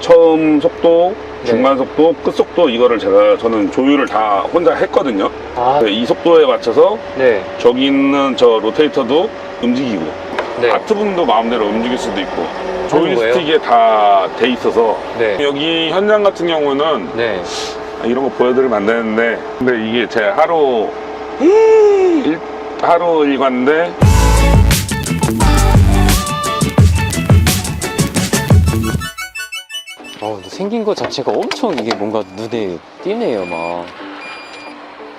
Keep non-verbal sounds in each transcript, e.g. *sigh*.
처음 속도, 네. 중간 속도, 끝 속도 이거를 제가 저는 조율을 다 혼자 했거든요. 아, 이 속도에 맞춰서 네. 저기 있는 저 로테이터도 움직이고 네. 아트 부분도 마음대로 움직일 수도 있고 하는 거예요? 조이스틱에 다 돼 있어서 네. 여기 현장 같은 경우는 네. 아, 이런 거 보여드리면 안 되는데 근데 이게 제 하루 일, 하루 일과인데 어, 근데 생긴 것 자체가 엄청 이게 뭔가 눈에 띄네요, 막.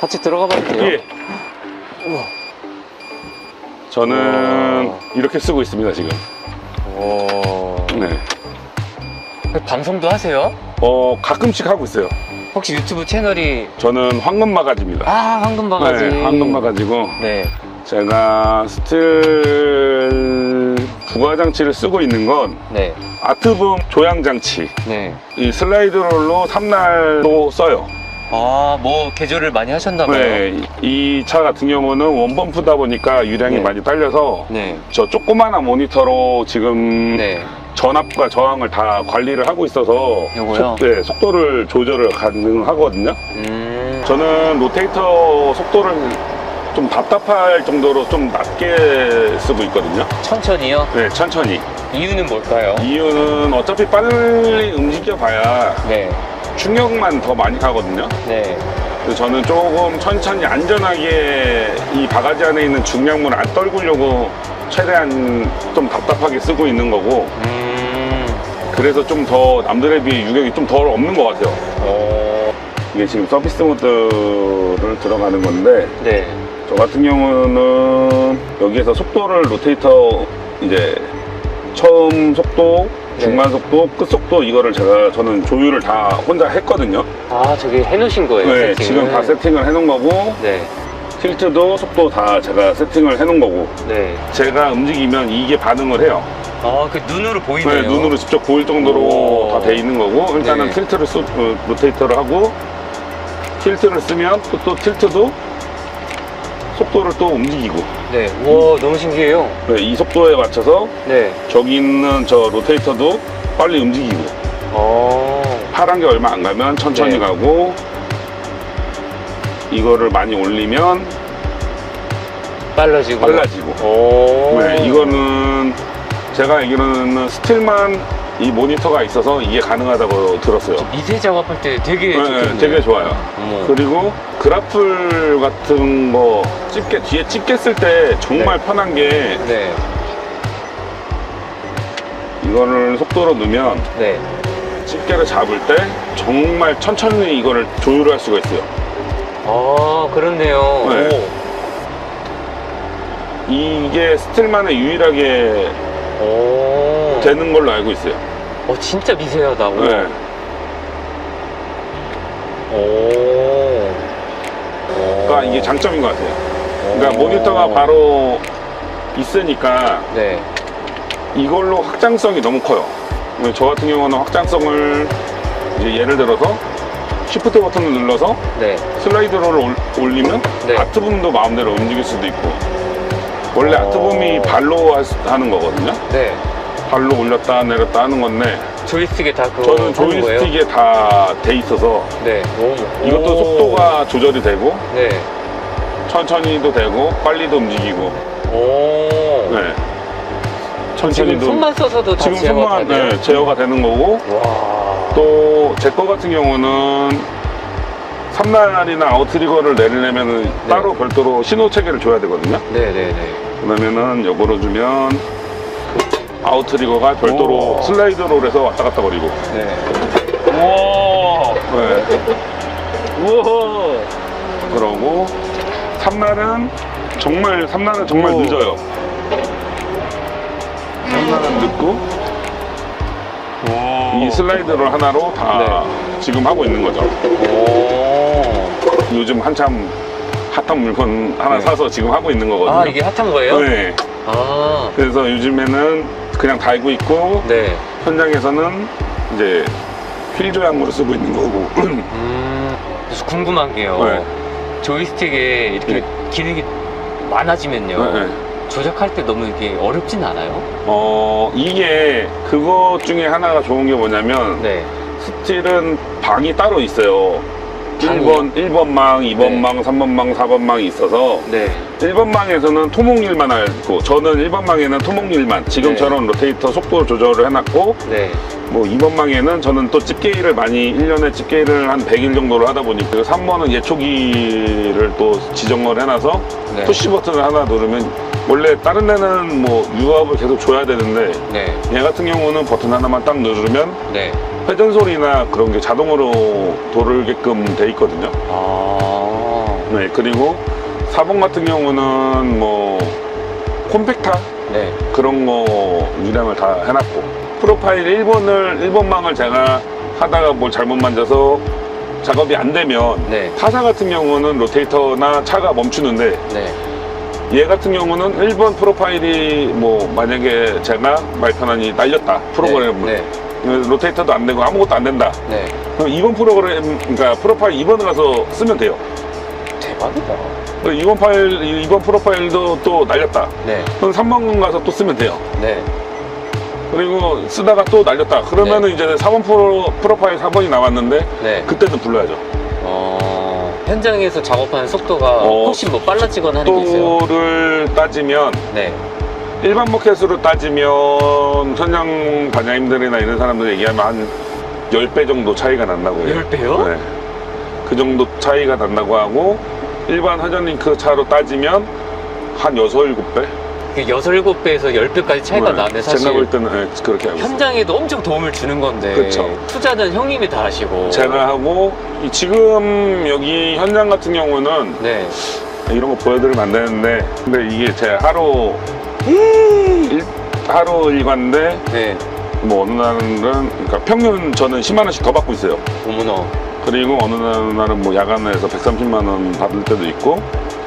같이 들어가 봐도 돼요? 이게 저는 우와. 이렇게 쓰고 있습니다 지금 오. 네. 방송도 하세요? 어 가끔씩 하고 있어요 혹시 유튜브 채널이 저는 황금마가지입니다 아 황금 바가지. 네, 황금마가지고 네. 제가 스틸 부가장치를 쓰고 있는 건 네. 아트붐 조향 장치 네. 이 슬라이드 롤로 3날도 써요 아, 뭐 개조를 많이 하셨나 봐요. 네, 이 차 같은 경우는 원펌프다 보니까 유량이 네. 많이 딸려서 네. 저 조그마한 모니터로 지금 네. 전압과 저항을 다 관리를 하고 있어서 요거요? 속, 네, 속도를 조절을 가능하거든요. 음. 저는 로테이터 속도를 좀 답답할 정도로 좀 낮게 쓰고 있거든요. 천천히요? 네, 천천히. 이유는 뭘까요? 이유는 어차피 빨리 움직여 봐야 네. 충격만 더 많이 가거든요. 네. 그래서 저는 조금 천천히 안전하게 이 바가지 안에 있는 중량물을 안 떨구려고 최대한 좀 답답하게 쓰고 있는 거고 음. 그래서 좀 더 남들에 비해 유격이 좀 덜 없는 것 같아요. 어. 이게 지금 서비스 모드를 들어가는 건데 네. 저 같은 경우는 여기에서 속도를 로테이터 이제 처음 속도, 네. 중간 속도, 끝 속도 이거를 제가 저는 조율을 다 혼자 했거든요. 아, 저기 해놓으신 거예요? 네, 세팅을? 지금 다 세팅을 해놓은 거고 네. 틸트도 속도 다 제가 세팅을 해놓은 거고 네. 제가 움직이면 이게 반응을 해요. 아, 그 눈으로 보이네요. 네, 눈으로 직접 보일 정도로 오. 다 돼 있는 거고 일단은 네. 틸트를 쓰, 어, 로테이터를 하고 틸트를 쓰면 또, 또 틸트도 속도를 또 움직이고 네. 우와, 너무 신기해요. 네, 이 속도에 맞춰서 네. 저기 있는 저 로테이터도 빨리 움직이고 어. 파란 게 얼마 안 가면 천천히 네. 가고 이거를 많이 올리면 빨라지고. 빨라지고 오. 네, 이거는 제가 알기로는 스틸만 이 모니터가 있어서 이게 가능하다고 들었어요. 미세 작업할 때 되게 네, 좋겠네요. 되게 좋아요. 어머. 그리고 그래플 같은 거 집게 뒤에 집게 쓸 때 정말 편한 게 네. 이거를 속도로 넣으면 네. 집게를 잡을 때 정말 천천히 이거를 조율할 수가 있어요. 아, 그렇네요. 네. 오. 이게 스틸만의 유일하게 오. 되는 걸로 알고 있어요. 어, 진짜 미세하다고. 네. 오. 그러니까 이게 장점인 것 같아요. 그러니까 모니터가 바로 있으니까 네. 이걸로 확장성이 너무 커요. 저 같은 경우는 확장성을 이제 예를 들어서 시프트 버튼을 눌러서 네. 슬라이드로를 올- 올리면 네. 아트 붐도 마음대로 움직일 수도 있고 원래 어. 아트 붐이 발로 하- 하는 거거든요. 네. 발로 올렸다 내렸다 하는 건데 조이스틱에 다 그거 저는 하는 거예요? 조이스틱에 다 돼 있어서 네. 오. 이것도 오. 속도가 조절이 되고 네. 천천히도 되고 빨리도 움직이고 오. 네. 지금 천천히도 손만 써서도 다 지금 제어가 손만 되네요. 네, 제어가 되는 거고 와. 또 제 거 같은 경우는 3날이나 아웃트리거를 내리려면 따로 별도로 신호 체계를 줘야 되거든요. 네네네. 그러면은 요거로 주면 아웃트리거가 별도로 오. 슬라이드로 해서 왔다 갔다 거리고 네. 우와. 네. 우와. 그러고 3날은 정말 3날은 정말 오. 늦어요. 3날은 늦고 이 슬라이드를 하나로 다 지금 하고 있는 거죠. 오. 요즘 한참 핫한 물건 하나 네. 사서 지금 하고 있는 거거든요. 아, 이게 핫한 거예요? 네. 아. 그래서 요즘에는 그냥 달고 있고 네. 현장에서는 이제 휠 조향으로 쓰고 있는 거고. *clears throat* 음. 그래서 궁금한 게요. 네. 조이스틱에 이렇게 네. 기능이 많아지면요. 네, 네. 조작할 때 너무 이게 어렵진 않아요? 어, 이게 그것 중에 하나가 좋은 게 뭐냐면 네. 스틸은 방이 따로 있어요. 방이요? 1번, 1번 망, 2번망, 3번 망, 4번 망이 있어서 네. 1번 망에서는 토목일만 알고 저는 1번 망에는 토목일만 지금처럼 로테이터 속도 조절을 해놨고 네. 뭐 2번 망에는 저는 또 집게일을 많이 1년에 집게일을 한 100일 정도를 하다 보니까 3번은 예초기를 또 지정을 해놔서 네. 푸시 버튼을 하나 누르면 원래 다른 데는 뭐 유압을 계속 줘야 되는데 네. 얘 같은 경우는 버튼 하나만 딱 누르면 네. 회전 소리나 그런 게 자동으로 돌게끔 돼 있거든요. 아. 네, 그리고 4번 같은 경우는 뭐 콤팩터 네. 그런 거 유량을 다 해놨고 프로파일 1번을 1번망을 제가 하다가 뭘 잘못 만져서 작업이 안 되면 네. 타사 같은 경우는 로테이터나 차가 멈추는데 네. 얘 같은 경우는 1번 프로파일이 뭐 만약에 제가 말편안이 날렸다 프로그램을 네. 로테이터도 안 되고 아무것도 안 된다 네. 그럼 2번 프로그램 그러니까 프로파일 2번을 가서 쓰면 돼요 대박이다. 2번 파일 2번 프로파일도 또 날렸다 네. 그럼 3번 가서 또 쓰면 돼요 네. 그리고 쓰다가 또 날렸다 그러면은 이제 4번 프로, 프로파일 4번이 나왔는데 네. 그때는 불러야죠 어, 현장에서 작업하는 속도가 어, 혹시 뭐 빨라지거나 하는 게 있어요? 속도를 따지면 네. 일반 모켓으로 따지면 현장 반장님들이나 이런 사람들 얘기하면 한 10배 정도 차이가 난다고 해요 10배요? 네. 그 정도 차이가 난다고 하고 일반 회전링크 차로 따지면 한 6, 7배? 그 6, 7배에서 10배까지 차이가 나면 사실 제가 볼 때는 네, 그렇게 있어요 현장에도 엄청 도움을 주는 건데 그쵸. 투자는 형님이 다 하시고 제가 하고 이 지금 여기 현장 같은 경우는 네. 이런 거 보여드리면 안 되는데 근데 이게 제 하루 일, 하루 일과인데 네. 뭐 어느 날은 그러니까 평균 저는 10만 원씩 더 받고 있어요 어머나 그리고 어느 날은 뭐 야간에서 130만 원 받을 때도 있고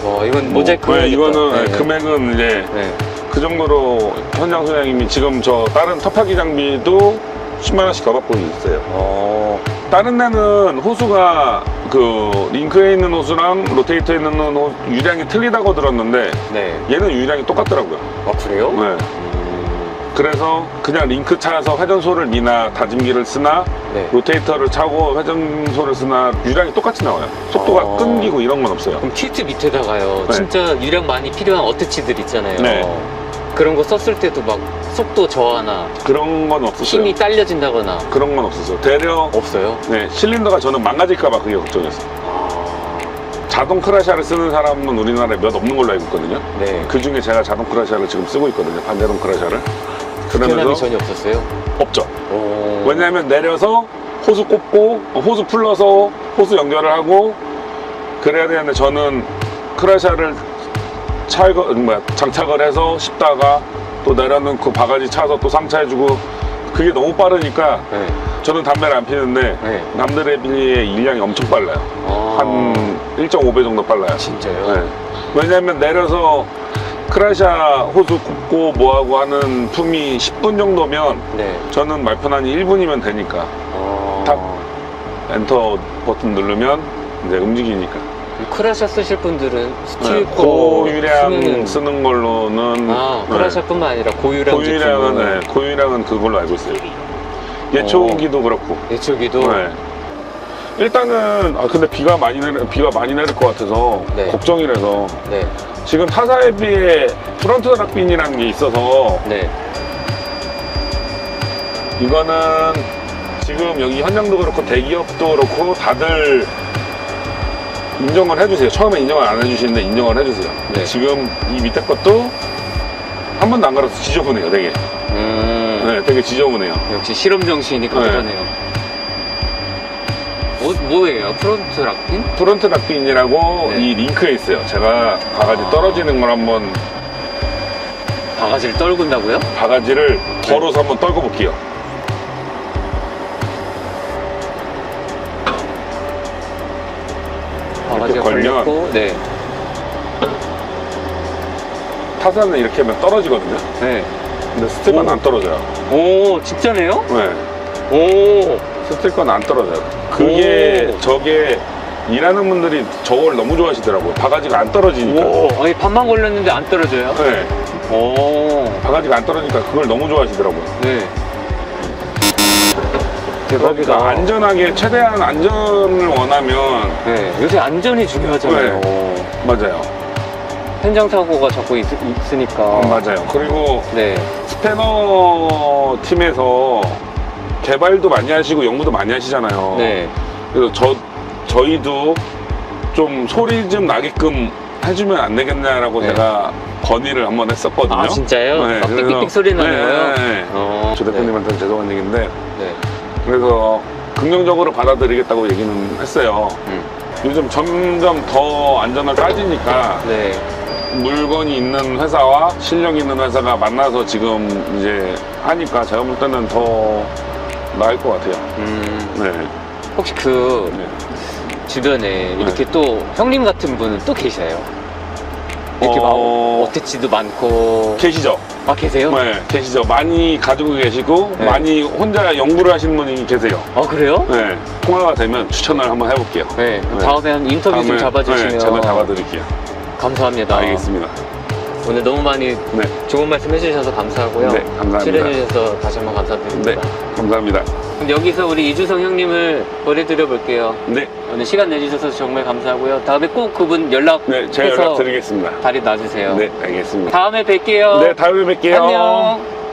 와 이건 뭐, 모자이크 네. 이거는 네, 네, 네. 금액은 이제 네. 그 정도로 현장 소장님이 지금 저 다른 터파기 장비도 10만 원씩 더 받고 있어요 어, 다른 데는 호수가 그 링크에 있는 호수랑 로테이터에 있는 호 유량이 틀리다고 들었는데 네. 얘는 유량이 똑같더라고요. 아 그래요? 네. 음, 그래서 그냥 링크 차서 회전소를 미나 다짐기를 쓰나 네. 로테이터를 차고 회전소를 쓰나 유량이 똑같이 나와요. 속도가 어. 끊기고 이런 건 없어요. 그럼 틸트 밑에다가요. 네. 진짜 유량 많이 필요한 어태치들 있잖아요. 네. 그런 거 썼을 때도 막 속도 저하나 그런 건 없었어요. 힘이 딸려진다거나 그런 건 없었어요. 대려 없어요. 네, 실린더가 저는 망가질까봐 그게 걱정이었어요. 아, 자동 크라샤를 쓰는 사람은 우리나라에 몇 없는 걸로 알고 있거든요. 네. 그 중에 제가 자동 크라샤를 지금 쓰고 있거든요. 반자동 크라샤를. 불편함이 그러면서 전혀 없었어요. 없죠. 오. 왜냐하면 내려서 호수 꽂고 호수 풀러서 호수 연결을 하고 그래야 되는데 저는 크라샤를 차거 뭐야 장착을 해서 씹다가 또 내려놓고 바가지 차서 또 상차해주고 그게 너무 빠르니까 네. 저는 담배를 안 피는데 네. 남들에 비해 일량이 엄청 빨라요. 아, 한 1.5배 정도 빨라요. 진짜요? 네. 왜냐하면 내려서 크라샤 호수 굽고 뭐하고 하는 품이 10분 정도면 네. 저는 말편한이 1분이면 되니까 아, 탁. 엔터 버튼 누르면 이제 움직이니까 크라샤 쓰실 분들은 네, 스틸 거 고유량 쓰면은- 쓰는 걸로는 아, 네, 크라샤뿐만 아니라 고유량 고유량은 제품은 네, 고유량은 그걸로 알고 있어요 예초기도 그렇고 예초기도 네. 일단은 아 근데 비가 많이 내려 비가 많이 내릴 것 같아서 네. 걱정이라서 네. 지금 타사에 비해 프런트 락빈이라는 게 있어서 네. 이거는 지금 여기 현장도 그렇고 대기업도 그렇고 다들 인정을 해주세요. 처음에 인정을 안 해주시는데 인정을 해주세요. 네. 지금 이 밑에 것도 한 번도 안 갈아서 지저분해요, 되게. 음, 네, 되게 지저분해요. 역시 실험 정신이 가득하네요. 뭐, 뭐예요? 프론트 락핀? 프론트 락빈이라고 네. 이 링크에 있어요. 제가 바가지 아. 떨어지는 걸 한번 바가지를 떨군다고요? 바가지를 걸어서 한번 떨고 볼게요. 걸면- 걸렸고, 네. 타사는 이렇게 하면 떨어지거든요. 네. 근데 스틸건 오. 안 떨어져요. 오, 진짜네요? 네. 오, 스틸건 안 떨어져요. 그게 저게 일하는 분들이 저걸 너무 좋아하시더라고요. 바가지가 안 떨어지니까. 오, 아니, 반만 걸렸는데 안 떨어져요? 네. 오. 바가지가 안 떨어지니까 그걸 너무 좋아하시더라고요. 네. 그러니까 대박이다. 안전하게 최대한 안전을 원하면 네. 요새 안전이 중요하잖아요. 맞아요. 현장 사고가 자꾸 있, 으니까 어, 맞아요. 그리고 네. 스패너 팀에서 개발도 많이 하시고 연구도 많이 하시잖아요. 네. 그래서 저 저희도 좀 소리 좀 나게끔 해주면 안 되겠냐라고 네. 제가 건의를 한번 했었거든요. 아, 진짜요? 막 그래서- 삑삑삑 소리 나는 네, 거요? 네, 네. 어. 조 대표님한테 는 죄송한 얘기인데 네. 그래서 긍정적으로 받아들이겠다고 얘기는 했어요. 음. 요즘 점점 더 안전을 따지니까 네. 물건이 있는 회사와 실력이 있는 회사가 만나서 지금 이제 하니까 제가 볼 때는 더 나을 것 같아요. 음. 네. 혹시 그 네. 주변에 이렇게 또 형님 같은 분은 또 계세요? 이렇게 어. 막 어태치도 많고 계시죠? 아 계세요? 네, 계시죠. 많이 가지고 계시고 네. 많이 혼자 연구를 하시는 분이 계세요. 아 그래요? 네. 통화가 되면 추천을 한번 해볼게요. 네. 네. 다음에 한 인터뷰 좀 다음에, 잡아주시면 네, 제가 잡아드릴게요. 감사합니다. 알겠습니다. 오늘 너무 많이 네, 좋은 말씀 해주셔서 감사하고요. 네, 감사합니다. 출연해주셔서 다시 한번 감사드립니다. 네, 감사합니다. 그럼 여기서 우리 이주성 형님을 보내드려 볼게요. 네, 오늘 시간 내주셔서 정말 감사하고요. 다음에 꼭 그분 연락 네, 제가 연락드리겠습니다. 다리 놔주세요. 네, 알겠습니다. 다음에 뵐게요. 네, 다음에 뵐게요. 안녕.